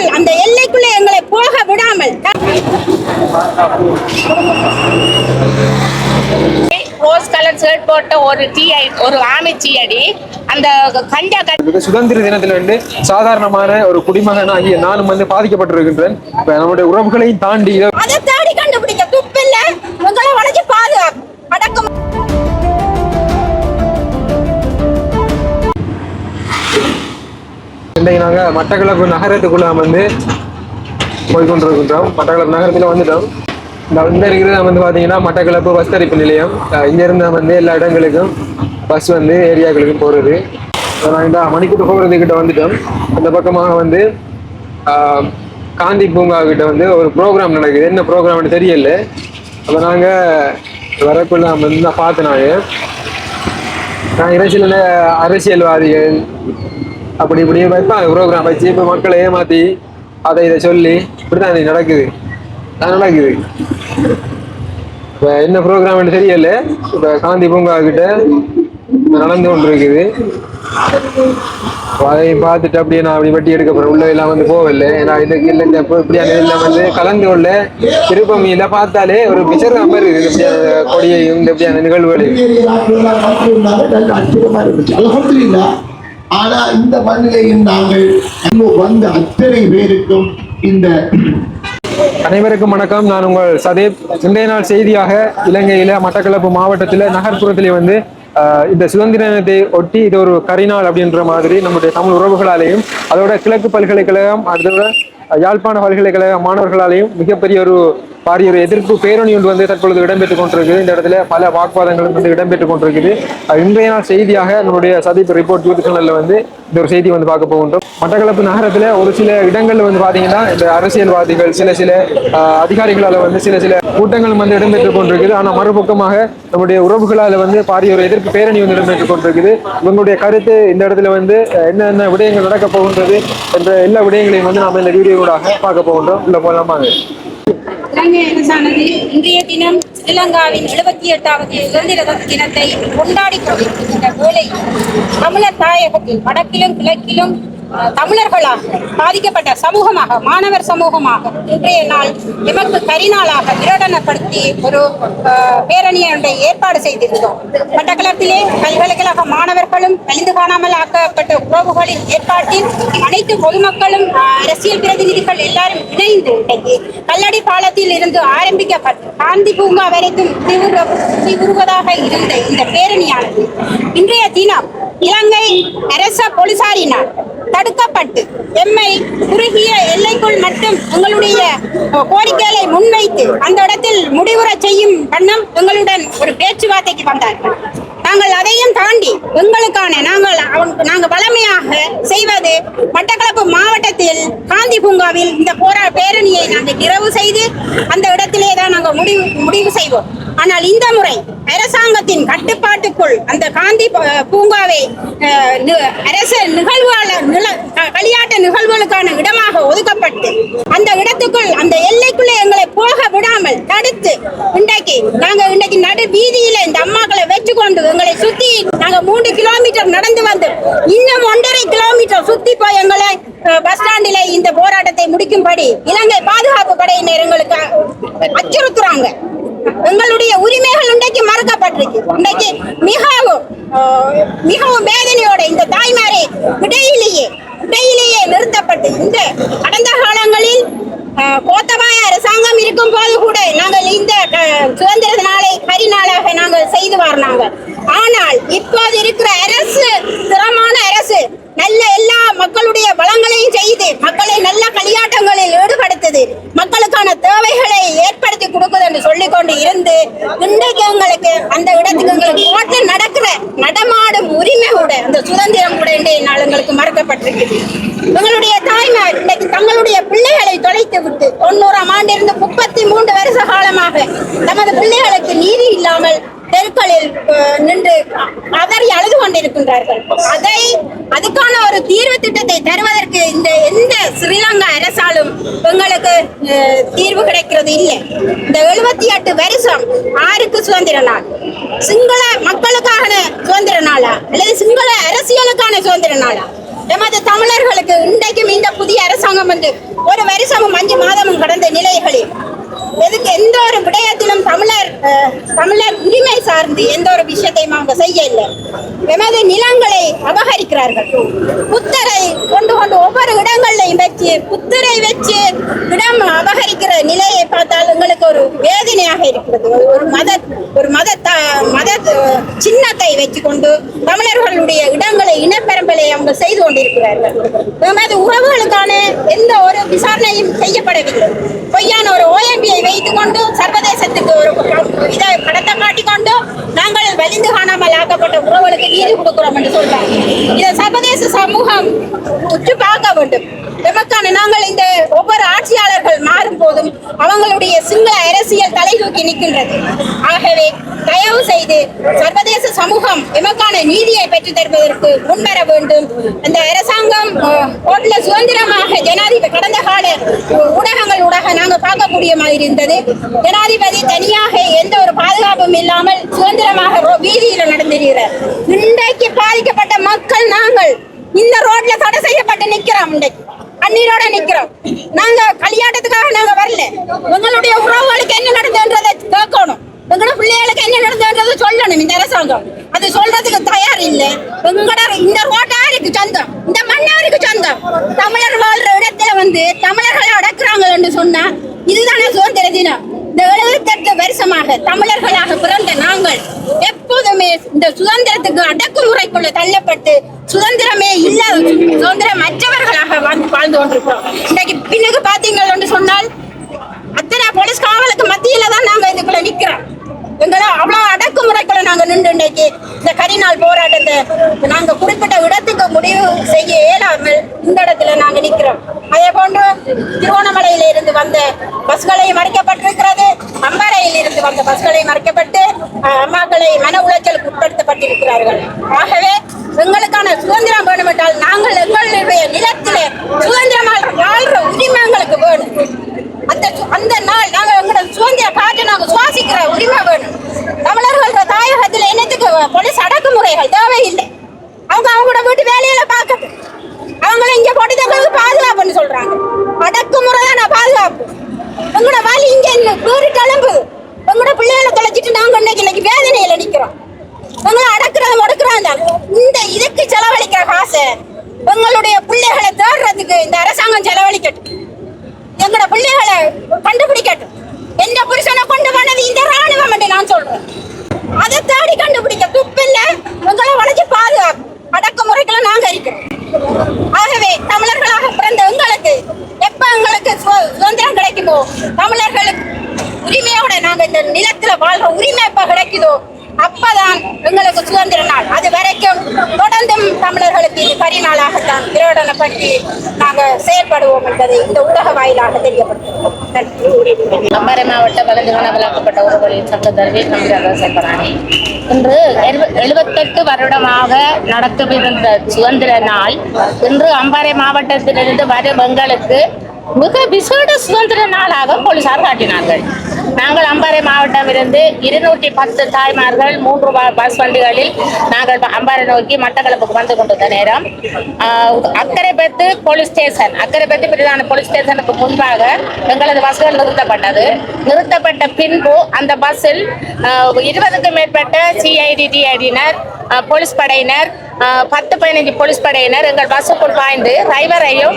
இடத்துக்குள் அந்த எல்லைக்குள்ளே எங்களை போக விடாமல். ரோஸ் கலர் ஷர்ட் போட்ட ஒரு டீ ஐ- ஒரு ஆமை டீ அடி அந்த கஞ்சா சுதந்திர தினத்துல வந்து சாதாரணமான ஒரு குடிமகன் ஆகிய நானும் வந்து பாதிக்கப்பட்டிருக்கின்றேன். இப்ப நம்முடைய உறவுகளையும் தாண்டி அதை தேடி கண்டுபிடிக்க துப்பில்ல. எங்களை வளைச்சு இன்றைக்கு நாங்கள் மட்டக்களப்பு நகரத்துக்குள்ளே வந்து போய்கொண்டிருக்கின்றோம். மட்டக்களப்பு நகரத்தில் வந்துட்டோம். இந்த இந்த இருக்கிறது வந்து பார்த்தீங்கன்னா மட்டக்களப்பு பஸ் தரிப்பு நிலையம். இங்கேருந்து வந்து எல்லா இடங்களுக்கும் பஸ் வந்து ஏரியாக்களுக்கும் போகிறது இப்ப நான் இந்த மணிக்கூட்டு போகிறதுக்கிட்ட வந்துட்டோம். அந்த பக்கமாக வந்து காந்தி பூங்கா கிட்ட வந்து ஒரு ப்ரோக்ராம் நடக்குது. என்ன ப்ரோக்ராம்னு தெரியல. அப்போ நாங்கள் வரக்குள்ள வந்து நான் பார்த்தேன் நான். நான் இறைச்சியில் அரசியல்வாதிகள் அப்படி இப்படி வைப்பாங்க ப்ரோக்ராம் வச்சு இப்போ மக்களை ஏமாத்தி அதை இதை சொல்லி இப்படிதான் நடக்குது. அது நடக்குது. இப்போ என்ன ப்ரோக்ராம்னு தெரியல. இப்போ காந்தி பூங்கா கிட்ட நடந்து கொண்டு இருக்குது அதையும் பார்த்துட்டு அப்படியே நான் அப்படி வட்டி எடுக்க போறேன். உள்ள எல்லாம் வந்து போகல ஏன்னா இதுக்கு இல்லை. இந்த இப்படியான எல்லாம் வந்து கலந்து கொள்ள திருப்பமியில பார்த்தாலே ஒரு பிச்சர் அமர் இருக்குது. இப்படியான கொடியையும் இந்த இப்படியான நிகழ்வுகளையும். ஆனால் ஆனா இந்த மண்ணிலையும் நாங்கள் வந்த அத்தனை பேருக்கும் இந்த அனைவருக்கும் வணக்கம். நான் உங்கள் சதீப். இன்றைய நாள் செய்தியாக இலங்கையில மட்டக்களப்பு மாவட்டத்தில் நகர்ப்புறத்திலே வந்து இந்த சுதந்திர தினத்தை ஒட்டி இது ஒரு கரிநாள் அப்படின்ற மாதிரி நம்முடைய தமிழ் உறவுகளாலேயும் அதோட கிழக்கு பல்கலைக்கழகம் அதோட யாழ்ப்பாண பல்கலைக்கழக மாணவர்களாலேயும் மிகப்பெரிய ஒரு பாரிய ஒரு எதிர்ப்பு பேரணி ஒன்று வந்து தற்பொழுது இடம்பெற்றுக் கொண்டிருக்குது இந்த இடத்துல பல வாக்குவாதங்களும் வந்து இடம்பெற்றுக் கொண்டிருக்குது. இன்றைய நாள் செய்தியாக நம்முடைய சதீப் ரிப்போர்ட் யூத் சேனல்ல வந்து இந்த ஒரு செய்தி வந்து பார்க்க போகின்றோம். மட்டக்களப்பு நகரத்தில் ஒரு சில இடங்கள்ல வந்து பார்த்தீங்கன்னா இந்த அரசியல்வாதிகள் சில சில அதிகாரிகளால் வந்து சில சில கூட்டங்கள் வந்து இடம்பெற்றுக் கொண்டிருக்குது. ஆனால் மறுபக்கமாக நம்முடைய உறவுகளால் வந்து பாரிய ஒரு எதிர்ப்பு பேரணி வந்து இடம்பெற்றுக் கொண்டிருக்குது. இவங்களுடைய கருத்து இந்த இடத்துல வந்து என்னென்ன விடயங்கள் நடக்க போகின்றது என்ற எல்லா விடயங்களையும் வந்து நாம இந்த வீடியோவோட பார்க்க போகின்றோம். இல்லை போகலாமா இலங்கை அரசானது இன்றைய தினம் ஸ்ரீலங்காவின் எழுபத்தி எட்டாவது சுதந்திர தினத்தை கொண்டாடி கொண்டிருக்கின்ற வேளை தமிழர் தாயகத்தில் வடக்கிலும் கிழக்கிலும் தமிழர்களாக பாதிக்கப்பட்ட சமூகமாக மாணவர் சமூகமாக இன்றைய நாள் எமக்கு கரிநாளாக பிரகடனப்படுத்தி ஒரு அஹ், ஒன்றை ஏற்பாடு செய்திருந்தோம் மட்டக்களப்பிலே பல்கலைக்கழக மாணவர்களும் கழிந்து காணாமல் ஆக்கப்பட்ட உறவுகளின் ஏற்பாட்டில் அனைத்து பொதுமக்களும் அரசியல் பிரதிநிதிகள் எல்லாரும் இணைந்து இன்றைக்கு கல்லடி பாலத்தில் இருந்து ஆரம்பிக்கப்பட்ட காந்தி பூங்கா வரைக்கும் முடிவுற- இருந்த இந்த பேரணியானது இன்றைய தினம் இலங்கை அரச போலீசாரினால் தடுக்கப்பட்டு எம்மை குறுகிய எல்லைக்குள் மட்டும் எங்களுடைய கோரிக்கைகளை முன்வைத்து அந்த இடத்தில் முடிவுறச் செய்யும் வண்ணம் எங்களுடன் ஒரு பேச்சுவார்த்தைக்கு வந்தார்கள். நாங்கள் அதையும் தாண்டி எங்களுக்கான நாங்கள் நாங்கள் வளமையாக செய்வது மட்டக்களப்பு மாவட்டத்தில் காந்தி பூங்காவில் இந்த போரா பேரணியை நாங்கள் நிறைவு செய்து அந்த இடத்திலே தான் நாங்கள் முடிவு முடிவு செய்வோம். ஆனால் இந்த முறை அரசாங்கத்தின் கட்டுப்பாட்டுக்குள் அந்த காந்தி ப- பூங்காவை அரசு நிகழ்வாளர் களியாட்ட நிகழ்வுகளுக்கான இடமாக ஒதுக்கப்பட்டு அந்த இடத்துக்குள் அந்த எல்லைக்குள்ளே எங்களை போக விடாமல் தடுத்து இன்றைக்கு நாங்கள் இன்றைக்கு நடு வீதியில இந்த அம்மாக்களை வச்சுக்கொண்டு எங்களை சுத்தி நாங்க மூன்று கிலோமீட்டர் நடந்து வந்து இன்னும் ஒன்றரை கிலோமீட்டர் சுத்தி போய் எங்களை பஸ் ஸ்டாண்டில இந்த போராட்டத்தை முடிக்கும்படி இலங்கை பாதுகாப்பு படையினர் எங்களுக்கு அச்சுறுத்துறாங்க. எங்களுடைய உரிமைகள் இன்றைக்கு மறுக்கப்பட்டிருக்கு. இன்றைக்கு மிகவும் மிகவும் வேதனையோட இந்த தாய்மாரே இடையிலேயே இடையிலேயே நிறுத்தப்பட்டு இந்த கடந்த காலங்களில் கோத்தபாய அரசாங்கம் இருக்கும் போது கூட நாங்கள் இந்த சுதந்திர நாளை கரிநாளாக நாங்கள் செய்து வரனாங்க ஆனால் இப்போது இருக்கிற அரசு திறமான அரசு நல்ல எல்லா மக்களுடைய வளங்களையும் செய்து மக்களை நல்ல களியாட்டங்களில் ஈடுபடுத்துது. மக்களுக்கான தேவைகளை ஏற்படுத்தி கொடுக்குது என்று சொல்லிக்கொண்டு இருந்து இன்றைக்கு எங்களுக்கு அந்த இடத்துக்கு எங்களுக்கு போட்டு நடக்கிற நடமாடும் உரிமை கூட அந்த சுதந்திரம் கூட இன்றைய நாள் எங்களுக்கு மறுக்கப்பட்டிருக்குது. எங்களுடைய தாய்மார் இன்னைக்கு தங்களுடைய பிள்ளைகளை தொலைத்து விட்டு தொண்ணூறாம் ஆண்டிருந்து முப்பத்தி மூன்று வருஷ காலமாக தமது பிள்ளைகளுக்கு நீதி இல்லாமல் நின்று கதறி அழுது கொண்டிருக்கின்றார்கள். அதை அதுக்கான ஒரு தீர்வு திட்டத்தை தருவதற்கு இந்த எந்த ஸ்ரீலங்கா அரசாலும் எங்களுக்கு தீர்வு கிடைக்கிறது இல்லை. இந்த எழுபத்தி எட்டு வருஷம் ஆருக்கு சுதந்திர நாள். சிங்கள மக்களுக்கான சுதந்திர நாளா? அல்லது சிங்கள அரசியலுக்கான சுதந்திர நாளா? எமது தமிழர்களுக்கு இன்றைக்கும் இந்த புதிய அரசாங்கம் அரசாங்கம் வந்து ஒரு வருஷமும் அஞ்சு மாதமும் கடந்த நிலைகளில் எதுக்கு எந்த ஒரு விடயத்திலும் தமிழர் உரிமை சார்ந்து எந்த ஒரு விஷயத்தையும் அவங்க செய்ய இல்லை. எமது நிலங்களை அபகரிக்கிறார்கள். புத்தரை கொண்டு கொண்டு ஒவ்வொரு இடங்கள்லையும் வச்சு புத்தரை வச்சு இடம் அபகரிக்கிற நிலையை பார்த்தால் எங்களுக்கு ஒரு வேதனையாக இருக்கிறது. ஒரு- மத ஒரு மத த- மத சின்னத்தை சின்னத்தை வச்சுக்கொண்டு தமிழர்களுடைய இடங்களை இனப்பெரும்பலை அவங்க செய்து கொண்டிருக்கிறார்கள். எமது உறவுகளுக்கான எந்த ஒரு விசாரணையும் செய்யப்படவில்லை. பொய்யான ஒரு ஓஎம்பியை வைத்துக்கொண்டு சர்வதேசத்துக்கு ஒரு இதை படத்தை காட்டிக்கொண்டு நாங்கள் வலிந்து காணாமல் ஆக்கப்பட்ட உறவுகளுக்கு நீதி கொடுக்கிறோம் என்று சொல்றாங்க இதை சர்வதேச சமூகம் உற்று பார்க்க வேண்டும். எமக்கான நாங்கள் இந்த ஒவ்வொரு ஆட்சியாளர்கள் மாறும் போதும் அவங்களுடைய சிங்கள அரசியல் தலை தூக்கி நிற்கின்றது. ஆகவே தயவு செய்து சர்வதேச சமூகம் எமக்கான நீதியை பெற்றுத் தருவதற்கு முன்வர வேண்டும். இந்த அரசாங்கம் அஹ், சுதந்திரமாக ஜனாதிபதி கடந்த கால ஊடகங்கள் ஊடாக நாங்கள் பார்க்கக்கூடிய மாதிரி இருந்தது. ஜனாதிபதி தனியாக எந்த ஒரு பாதுகாப்பும் இல்லாமல் சுதந்திரமாக ரோ- வீதியில நடந்திருக்கிறார் இன்றைக்கு பாதிக்கப்பட்ட மக்கள் நாங்கள் இந்த ரோட்ல தடை செய்யப்பட்டு நிக்கிறோம் இன்றைக்கு. அண்ணீரோட நிக்கிறோம். நாங்க கல்யாணத்துக்காக நாங்க வரல. உங்களுடைய உறவுகளுக்கு என்ன நடந்ததுன்றதை கேட்கணும். எங்களோட பிள்ளைகளுக்கு என்ன நடந்ததுன்றதை சொல்லணும் இந்த அரசாங்கம். அது சொல்றதுக்கு தயார் இல்ல. எங்களோட இந்த ரோட்டாருக்கு சொந்தம். இந்த மன்னாருக்கு சொந்தம். தமிழர் வாழ்ற இடத்துல வந்து தமிழர்களை அடக்குறாங்கன்னு சொன்னா இதுதானே சுதந்திர தினம். இந்த வருஷமாக தமிழர்களாக பிறந்த நாங்கள் எப்போதுமே இந்த சுதந்திரத்துக்கு அடக்குமுறைக்குள்ள தள்ளப்பட்டு சுதந்திரமே இல்லாத சுதந்திரம் மற்றவர்களாக வாழ்ந்து வாழ்ந்து கொண்டிருக்கிறோம். இன்னைக்கு பின்னுக்கு என்று சொன்னால் அத்தனை போலீஸ் காவலுக்கு மத்தியில தான் நாங்க இதுக்குள்ள நிக்கிறோம். எங்களை அவ்வளவு அடக்குமுறைக்குள்ள நாங்க நின்று இன்னைக்கு இந்த கரிநாள் போராட்டத்தை நாங்க குறிப்பிட்ட இடத்துக்கு முடிவு செய்ய இயலாமல் இந்த இடத்துல நாங்க நிக்கிறோம். அதே போன்று திருவோணமலையில இருந்து வந்த பஸ்களை மறைக்கப்பட்டிருக்கிறது. அம்பாறையில் இருந்து வந்த பஸ்களை மறைக்கப்பட்டு அஹ், அம்மாக்களை மன உளைச்சலுக்கு உட்படுத்தப்பட்டிருக்கிறார்கள். ஆகவே எங்களுக்கான சுதந்திரம் வேண்டுமென்றால் நாங்கள் எங்களுடைய நிலத்திலே சுதந்திரமாக வாழ்ற உரிமை எங்களுக்கு வேணும் அந்த சு- அந்த நாள் நாங்க எங்களோட சுதந்திர காற்றை நாங்க சுவாசிக்கிற உரிமை வேணும் தமிழர்கள தாயகத்துல என்னத்துக்கு போலீஸ் அடக்குமுறைகள் தேவையில்லை அவங்க அவங்களோட வீட்டு வேலையில பார்க்கட்டும் அவங்கள இங்க போட்டு தங்களுக்கு பாதுகாப்புன்னு சொல்றாங்க அடக்குமுறை தான் பாதுகாப்பு எங்களோட வலி இங்க என்ன வேறு கிளம்புது எங்களோட பிள்ளைகளை தொலைச்சிட்டு நாங்க இன்னைக்கு இன்னைக்கு வேதனையில நிக்கிறோம் எங்களை அடக்குறது முடக்குறாங்க இந்த இதுக்கு செலவழிக்கிற காசை எங்களுடைய பிள்ளைகளை தேடுறதுக்கு இந்த அரசாங்கம் செலவழிக்கட்டும் எங்களோட பிள்ளைகளை கண்டுபிடிக்கட்டும் எந்த புருஷனை கொண்டு போனது இந்த ராணுவம் என்று நான் சொல்றேன் அதை தேடி கண்டுபிடிக்க துப்பில்ல எங்களை வளைச்சு பாதுகாப்பு அடக்குமுறைகளை நாங்க இருக்கிறோம் ஆகவே தமிழர்களாக பிறந்த எங்களுக்கு எப்ப எங்களுக்கு சு- சுதந்திரம் கிடைக்குமோ தமிழர்களுக்கு உரிமையோட நாங்க இந்த நிலத்துல வாழ்ற உரிமை இப்ப கிடைக்குதோ அப்பதான் எங்களுக்கு சுதந்திர நாள். அது வரைக்கும் தொடர்ந்தும் தமிழர்களுக்கு இது பரிநாளாகத்தான் பிரகடனப்பட்டு நாங்கள் செயல்படுவோம் என்பதை இந்த ஊடக வாயிலாக தெரியப்படுத்துவோம் அம்பாறை மாவட்ட வளர்ந்து கணவலாக்கப்பட்ட உறவுகளின் சங்க தருவில் செயல்படானே இன்று எழுபத்தெட்டு வருடமாக நடக்கவிருந்த சுதந்திர நாள். இன்று அம்பாறை மாவட்டத்திலிருந்து வரும் எங்களுக்கு மிக விசேட சுதந்திர நாளாக போலீசார் காட்டினார்கள். நாங்கள் அம்பாறை மாவட்டம் இருந்து இருநூற்றி பத்து தாய்மார்கள் மூன்று ப- பஸ் வண்டிகளில் நாங்கள் அம்பாறை நோக்கி மட்டக்களப்புக்கு வந்து கொண்டிருந்த நேரம். அக்கரைப்பத்து போலீஸ் ஸ்டேஷன். அக்கரைப்பத்து பிரதான போலீஸ் ஸ்டேஷனுக்கு முன்பாக எங்களது பஸ்கள் நிறுத்தப்பட்டது. நிறுத்தப்பட்ட பின்பு அந்த பஸ்ஸில் இருபதுக்கும் மேற்பட்ட சிஐடி டிஐடியினர் போலீஸ் படையினர் பத்து பதினைஞ்சு போலீஸ் படையினர் எங்கள் பஸ்ஸுக்குள் பாய்ந்து டிரைவரையும்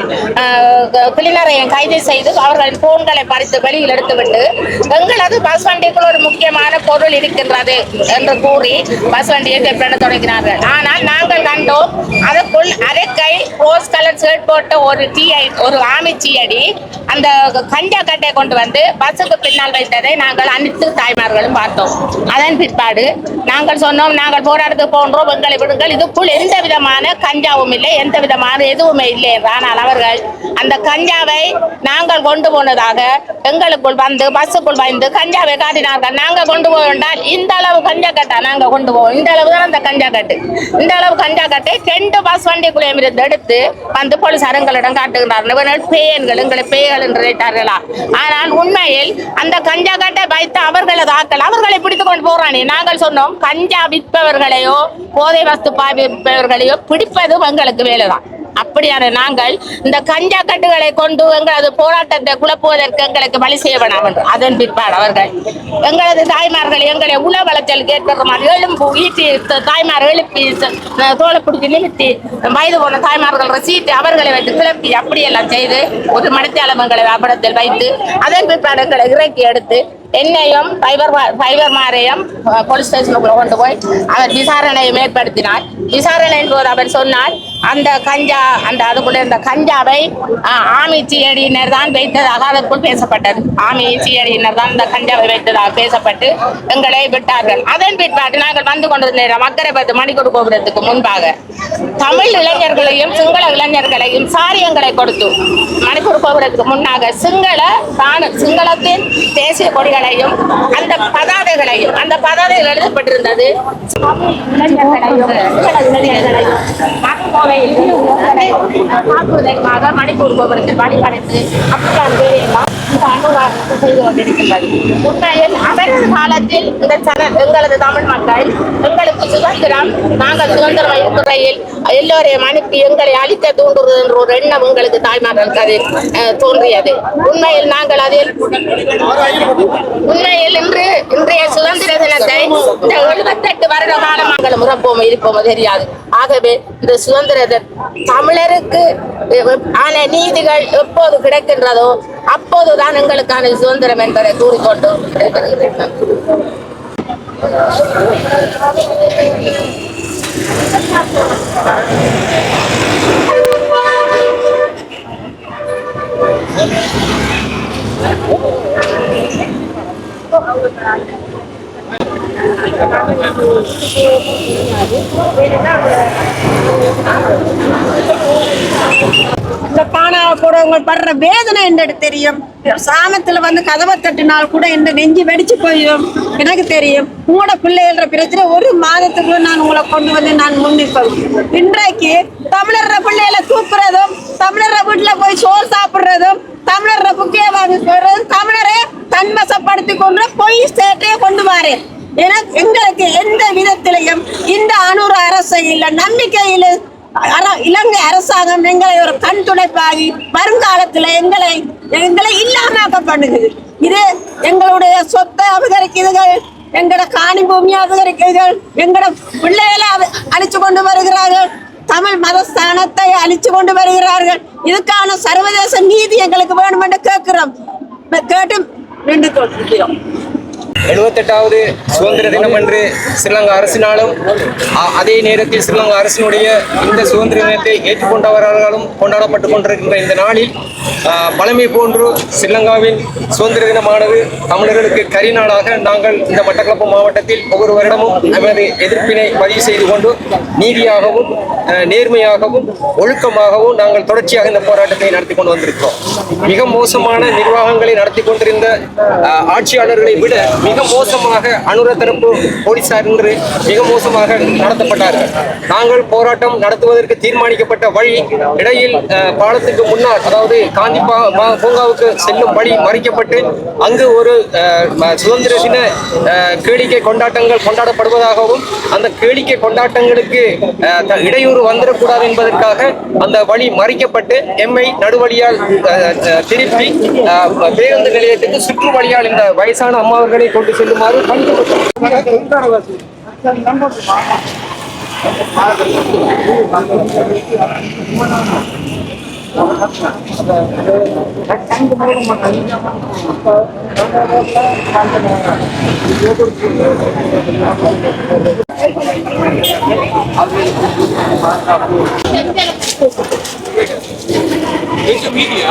கிளீனரையும் கைது செய்து அவர்களின் போன்களை பறித்து வெளியில் எடுத்துவிட்டு எங்களது பஸ் வண்டிக்குள் ஒரு முக்கியமான பொருள் இருக்கின்றது என்று கூறி பஸ் வண்டியை தெப்பட தொடங்கினார்கள். ஆனால் நாங்கள் கண்டோம் அதற்குள் அரைக்கை ரோஸ் கலர் ஷர்ட் போட்ட ஒரு டீஐ ஒரு ஆமி டீயடி அந்த கஞ்சா கட்டை கொண்டு வந்து பஸ்ஸுக்கு பின்னால் வைத்ததை நாங்கள் அனைத்து தாய்மார்களும் பார்த்தோம். அதன் பிற்பாடு நாங்கள் சொன்னோம் நாங்கள் போராட்டத்துக்கு போன்றோம் எங்களை விடுங்கள். இதுக்குள் எந்த விதமான கஞ்சாவும் இல்லை எந்த விதமான எதுவுமே இல்லை என்று ஆனால் அவர்கள் அந்த கஞ்சாவை நாங்கள் கொண்டு போனதாக எங்களுக்குள் வந்து பஸ்ஸுக்குள் வந்து கஞ்சாவை காட்டினார்கள். நாங்கள் கொண்டு போவென்றால் இந்த அளவு கஞ்சா கட்டா நாங்கள் கொண்டு போவோம். இந்த அளவு தான் அந்த கஞ்சா கட்டு. இந்த அளவு கஞ்சா கட்டை ரெண்டு பஸ் வண்டிக்குள்ளேயும் இருந்து எடுத்து வந்து போலீசார் எங்களிடம் காட்டுகிறார்கள் இவர்கள் பேயன்கள் எங்களை பேய்கள் என்று நினைத்தார்களா? ஆனால் உண்மையில் அந்த கஞ்சா கட்டை வைத்து அவர்களை தாக்கல் அவர்களை பிடித்து கொண்டு போறானே. நாங்கள் சொன்னோம் கஞ்சா விற்பவர்களையோ போதை வஸ்து பாவிப்பவர்களையோ பிடிப்பதும் எங்களுக்கு வேலைதான். அப்படியான நாங்கள் இந்த கஞ்சா கட்டுகளை கொண்டு எங்களது போராட்டத்தை குழப்புவதற்கு எங்களுக்கு வழி செய்ய வேணாம் என்று அதன் பிற்பாடு அவர்கள் எங்களது தாய்மார்கள் எங்களை உள வளர்ச்சல் கேட்கிறோம் எழும்பு ஈட்டி தாய்மார் எழுப்பி தோலை பிடிச்சி நிமித்தி வயது போன தாய்மார்கள் ரசித்து அவர்களை வைத்து கிளப்பி அப்படியெல்லாம் செய்து ஒரு மணித்தாளமங்களை வியாபாரத்தில் வைத்து அதன் பிற்பாடு எங்களை இறக்கி எடுத்து என்னையும் ஃபைபர் ஃபைபர்மாரையும் போலீஸ் ஸ்டேஷனுக்குள்ள கொண்டு போய் அவர் விசாரணையை மேற்படுத்தினார் விசாரணையின் போது அவர் சொன்னார் அந்த கஞ்சா அந்த அதுக்குள்ள இருந்த கஞ்சாவை ஆமி சியடியினர் தான் வைத்ததாக அதற்குள் பேசப்பட்டது. ஆமி சியடியினர் தான் இந்த கஞ்சாவை வைத்ததாக பேசப்பட்டு எங்களை விட்டார்கள். அதன் பிற்பாடு நாங்கள் வந்து கொண்டிருந்த மக்கரை பத்து மணிக்கூடு கோபுரத்துக்கு முன்பாக தமிழ் இளைஞர்களையும் சிங்கள இளைஞர்களையும் சாரியங்களை கொடுத்து மணிக்கூடு கோபுரத்துக்கு முன்னாக சிங்கள தான சிங்களத்தின் தேசிய கொடிகளையும் அந்த பதாதைகளையும் அந்த பதாதைகள் எழுதப்பட்டிருந்தது. மணிப்பூர் கோபுரத்தில் வழிபடைத்து அப்படியான செய்து கொண்டிருக்கின்றது உண்மையில் அவரது காலத்தில் இந்த எங்களது தமிழ் மக்கள் எங்களுக்கு சுதந்திரம் நாங்கள் சுதந்திரம் இருக்கிறையில் எல்லோரையும் அனுப்பி எங்களை அழிக்க தூண்டுறது என்ற ஒரு எண்ணம் உங்களுக்கு தாய்மார்கள் அது அஹ், தோன்றியது உண்மையில் நாங்கள் அதில் உண்மையில் இன்று இன்றைய சுதந்திர தினத்தை இந்த எழுபத்தெட்டு வருட காலம் நாங்கள் முறப்போம் இருப்போம் தெரியாது ஆகவே இந்த சுதந்திர தமிழருக்கு ஆன நீதிகள் எப்போது கிடைக்கின்றதோ அப்போதுதான் எங்களுக்கான சுதந்திரம் என்பதை கூறிக்கொண்டு விடைபெறுகிறேன். இந்த பானாவை போடுறவங்க படுற வேதனை என்னன்னு தெரியும். சாமத்துல வந்து கதவை தட்டினால் கூட இந்த நெஞ்சு வெடிச்சு போயிடும். எனக்கு தெரியும். உங்களோட பிள்ளைகள பிரச்சனை ஒரு மாதத்துக்குள்ள நான் உங்களை கொண்டு வந்து நான் முன்னிப்பேன். இன்றைக்கு தமிழர் பிள்ளைகளை தூக்குறதும் தமிழர் வீட்டுல போய் சோறு சாப்பிடுறதும் தமிழர் புக்கே வாங்கி போறதும் தமிழரை தன்வசப்படுத்தி கொண்டு போய் ஸ்டேட்டையே கொண்டு வாரேன். ஏன்னா எங்களுக்கு எந்த விதத்திலையும் இந்த அனூர் அரசை இல்லை நம்பிக்கையில் இலங்கை அரசாங்கம் எங்களை ஒரு கண் துடைப்பாகி வருங்காலத்தில் எங்களை எங்களை இல்லாமக்க பண்ணுகிறது. இது எங்களுடைய சொத்தை அபகரிக்குதுகள் எங்களோட காணி பூமியை அபகரிக்குதுகள் எங்களோட பிள்ளைகளை அழிச்சு கொண்டு வருகிறார்கள். தமிழ் மதஸ்தானத்தை அழிச்சு கொண்டு வருகிறார்கள். இதுக்கான சர்வதேச நீதி எங்களுக்கு வேணும் என்று கேட்கிறோம். கேட்டு நின்று கொண்டிருக்கிறோம் எழுபத்தெட்டாவது சுதந்திர தினம் அன்று ஸ்ரீலங்கா அரசினாலும் அதே நேரத்தில் ஸ்ரீலங்கா அரசினுடைய இந்த சுதந்திர தினத்தை ஏற்றுக்கொண்டவர்களாலும் கொண்டாடப்பட்டு கொண்டிருக்கின்ற இந்த நாளில் பழமை போன்று ஸ்ரீலங்காவின் சுதந்திர தினமானது தமிழர்களுக்கு கரிநாளாக நாங்கள் இந்த மட்டக்களப்பு மாவட்டத்தில் ஒவ்வொரு வருடமும் நமது எதிர்ப்பினை பதிவு செய்து கொண்டு நீதியாகவும் நேர்மையாகவும் ஒழுக்கமாகவும் நாங்கள் தொடர்ச்சியாக இந்த போராட்டத்தை நடத்தி கொண்டு வந்திருக்கிறோம். மிக மோசமான நிர்வாகங்களை நடத்தி கொண்டிருந்த ஆட்சியாளர்களை விட மிக மோசமாக அனுர தரப்பு போலீசார் என்று மிக மோசமாக நடத்தப்பட்டார்கள் நாங்கள் போராட்டம் நடத்துவதற்கு தீர்மானிக்கப்பட்ட வழி இடையில் பாலத்துக்கு முன்னால் அதாவது காந்தி பூங்காவுக்கு செல்லும் வழி மறிக்கப்பட்டு அங்கு ஒரு சுதந்திர தின கேளிக்கை கொண்டாட்டங்கள் கொண்டாடப்படுவதாகவும் அந்த கேளிக்கை கொண்டாட்டங்களுக்கு த- இடையூறு வந்துடக்கூடாது என்பதற்காக அந்த வழி மறிக்கப்பட்டு எம்மை நடுவழியால் திருப்பி பேருந்து நிலையத்துக்கு சுற்று வழியால் இந்த வயசான அம்மாவர்களை கொண்டு రెండు సెల్లు మారు It's a media.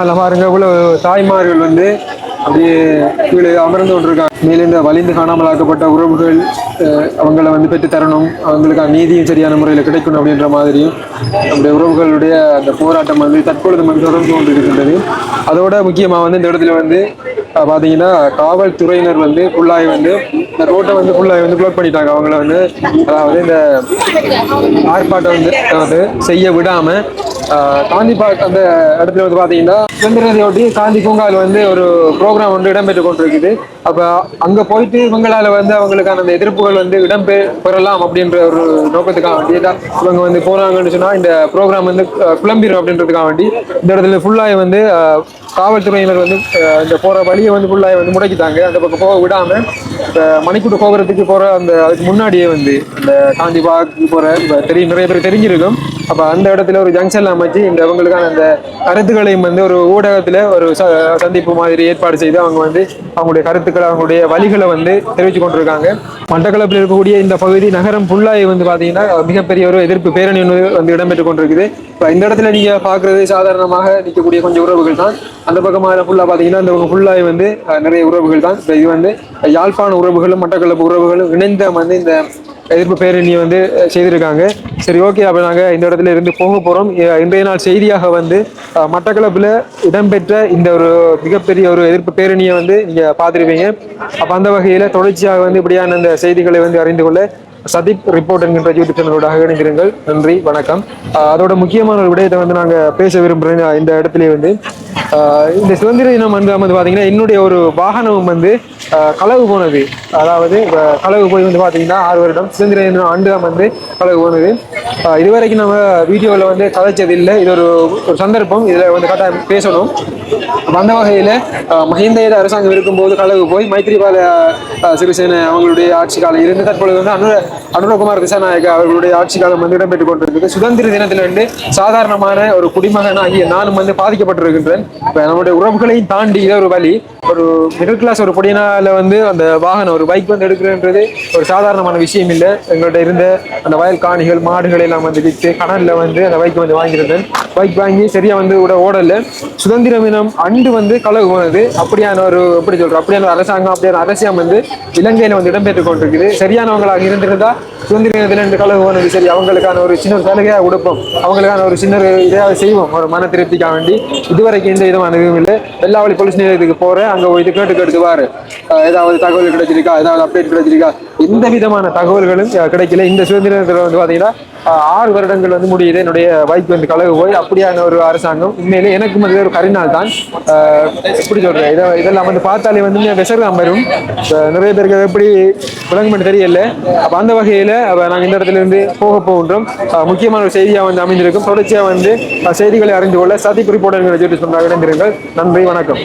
எல்லாம் பாருங்க இவ்வளவு தாய்மார்கள் வந்து அப்படியே கீழே அமர்ந்து கொண்டிருக்காங்க. மேலிருந்து இந்த வலிந்து காணாமலாக்கப்பட்ட உறவுகள் அவங்களை வந்து பெற்று தரணும் அவங்களுக்கு நீதியும் சரியான முறையில் கிடைக்கணும் அப்படின்ற மாதிரியும் நம்முடைய உறவுகளுடைய அந்த போராட்டம் வந்து தற்பொழுது வந்து தொடர்ந்து கொண்டிருக்கின்றது. அதோட முக்கியமாக வந்து இந்த இடத்துல வந்து பார்த்தீங்கன்னா காவல்துறையினர் வந்து ஃபுல்லாகி வந்து இந்த ரோட்டை வந்து ஃபுல்லாக வந்து ப்ளாக் பண்ணிட்டாங்க. அவங்கள வந்து அதாவது இந்த ஆர்ப்பாட்டம் வந்து அதாவது செய்ய விடாமல் காந்தி பார்க் அந்த இடத்துல வந்து பாத்தீங்கன்னா சுதந்திரத்தையொட்டி காந்தி பூங்காவில் வந்து ஒரு ப்ரோக்ராம் வந்து இடம்பெற்று கொண்டிருக்குது. அப்போ அங்கே போயிட்டு இவங்களால் வந்து அவங்களுக்கான அந்த எதிர்ப்புகள் வந்து இடம்பெ பெறலாம் அப்படின்ற ஒரு நோக்கத்துக்காக வேண்டி தான். இவங்க வந்து போனாங்கன்னு சொன்னால் இந்த ப்ரோக்ராம் வந்து குழம்பிடும் அப்படின்றதுக்காக வேண்டி இந்த இடத்துல ஃபுல்லாக வந்து காவல்துறையினர் வந்து இந்த போகிற வழியை வந்து ஃபுல்லாக வந்து முடக்கிட்டாங்க. அந்த பக்கம் போக விடாமல் இந்த மணிக்கூட்டு கோபுரத்துக்கு போற அந்த அதுக்கு முன்னாடியே வந்து இந்த காந்தி பாக்கு போற தெரியும் நிறைய பேர் தெரிஞ்சிருக்கும். அப்போ அந்த இடத்துல ஒரு ஜங்ஷன் அமைச்சு இந்த அவங்களுக்கான அந்த கருத்துக்களையும் வந்து ஒரு ஊடகத்தில் ஒரு ச- சந்திப்பு மாதிரி ஏற்பாடு செய்து அவங்க வந்து அவங்களுடைய கருத்துக்களை அவங்களுடைய வழிகளை வந்து தெரிவித்து கொண்டிருக்காங்க. மட்டக்களப்பில் இருக்கக்கூடிய இந்த பகுதி நகரம் ஃபுல்லாக வந்து பார்த்தீங்கன்னா மிகப்பெரிய ஒரு எதிர்ப்பு பேரணி ஒன்று வந்து இடம்பெற்று கொண்டிருக்குது. இப்போ இந்த இடத்துல நீங்கள் பார்க்குறது சாதாரணமாக நிற்கக்கூடிய கொஞ்சம் உறவுகள் தான். அந்த பக்கமாக ஃபுல்லாக பார்த்தீங்கன்னா இந்த ஃபுல்லாக வந்து நிறைய உறவுகள் தான். இப்போ இது வந்து யாழ்ப்பாண உறவுகளும் மட்டக்களப்பு உறவுகளும் இணைந்த வந்து இந்த எதிர்ப்பு பேரணியை வந்து செய்திருக்காங்க. சரி ஓகே அப்போ நாங்கள் இந்த இடத்துல இருந்து போக போகிறோம் இன்றைய நாள் செய்தியாக வந்து மட்டக்களப்பில் இடம்பெற்ற இந்த ஒரு மிகப்பெரிய ஒரு எதிர்ப்பு பேரணியை வந்து நீங்கள் பார்த்துருப்பீங்க. அப்போ அந்த வகையில் தொடர்ச்சியாக வந்து இப்படியான அந்த செய்திகளை வந்து அறிந்து கொள்ள சதீப் ரிப்போர்ட் என்கின்ற யூடியூப் சேனலோட இணைந்திருங்கள் நன்றி வணக்கம். அதோட முக்கியமான ஒரு விடயத்தை வந்து நாங்கள் பேச விரும்புகிறேன் இந்த இடத்துல வந்து. இந்த சுதந்திர தினம் வந்து வந்து பார்த்தீங்கன்னா என்னுடைய ஒரு வாகனம் வந்து களவு போனது. அதாவது களவு போய் வந்து பார்த்தீங்கன்னா ஆறு வருடம் சுதந்திர தினம் ஆண்டு வந்து களவு போனது. இதுவரைக்கும் நம்ம வீடியோவில் வந்து கதைச்சது இல்லை இது ஒரு ஒரு சந்தர்ப்பம். இதில் வந்து கட்டாயம் பேசணும். வந்த வகையில் மஹிந்த அரசாங்கம் இருக்கும்போது களவு போய் மைத்ரிபால சிறிசேன அவங்களுடைய ஆட்சி காலம் இருந்து தற்பொழுது வந்து அனுர அனுரகுமார் திசாநாயக்க அவர்களுடைய ஆட்சி காலம் வந்து இடம்பெற்றுக் கொண்டிருக்கிறது சுதந்திர தினத்திலிருந்து சாதாரணமான ஒரு குடிமகன் ஆகிய நானும் வந்து பாதிக்கப்பட்டிருக்கின்றேன். இப்போ நம்முடைய உறவுகளையும் தாண்டி இதை ஒரு வழி ஒரு மிடில் கிளாஸ் ஒரு பொடியனால வந்து அந்த வாகனம் ஒரு பைக் வந்து எடுக்கிறன்றது ஒரு சாதாரணமான விஷயம் இல்லை. எங்கள்கிட்ட இருந்த அந்த வயல் காணிகள் மாடுகளை எல்லாம் வந்து விற்று கடலில் வந்து அந்த பைக் வந்து வாங்கியிருந்தேன். பைக் வாங்கி சரியா வந்து விட ஓடலை. சுதந்திர தினம் அண்டு வந்து களவு போனது அப்படியான ஒரு எப்படி சொல்றோம் அப்படியான அரசாங்கம் அப்படியான அரசியம் வந்து இலங்கையில் வந்து இடம்பெற்றுக் கொண்டிருக்குது. சரியானவங்களாக இருந்திருந்த சுதந்திர தினத்தில் இருந்து களவு போனது சரி அவங்களுக்கான ஒரு சின்ன ஒரு சலுகையாக கொடுப்போம். அவங்களுக்கான ஒரு சின்ன ஒரு இதாக செய்வோம். ஒரு மன திருப்திக்காக வேண்டி. இதுவரைக்கும் எந்த விதமான இதுவும் இல்லை. வெள்ளாவளி போலீஸ் நிலையத்துக்கு போகிறேன் அங்க இது கேட்டு கேட்டு வாரு ஏதாவது தகவல் கிடைச்சிருக்கா? ஏதாவது அப்டேட் கிடைச்சிருக்கா? எந்த விதமான தகவல்களும் கிடைக்கல. இந்த சுதந்திர தினத்தில் வந்து பார்த்தீங்கன்னா ஆறு வருடங்கள் வந்து முடியுது. என்னுடைய பைக் வந்து கலவு போய் அப்படியான ஒரு அரசாங்கம். உண்மையிலே எனக்கு வந்து ஒரு கரிநாள் தான் எப்படி சொல்கிறேன் இதை இதெல்லாம் வந்து பார்த்தாலே வந்து விசரம் வரும். நிறைய பேருக்கு எப்படி விளங்குமென்னு தெரியல. அப்ப அந்த வகையில நாங்கள் இந்த இடத்துல இருந்து போக போகின்றோம். முக்கியமான ஒரு செய்தியாக வந்து அமைந்திருக்கும். தொடர்ச்சியாக வந்து செய்திகளை அறிந்து கொள்ள சதி குறிப்போடு சொன்னாங்க நன்றி வணக்கம்.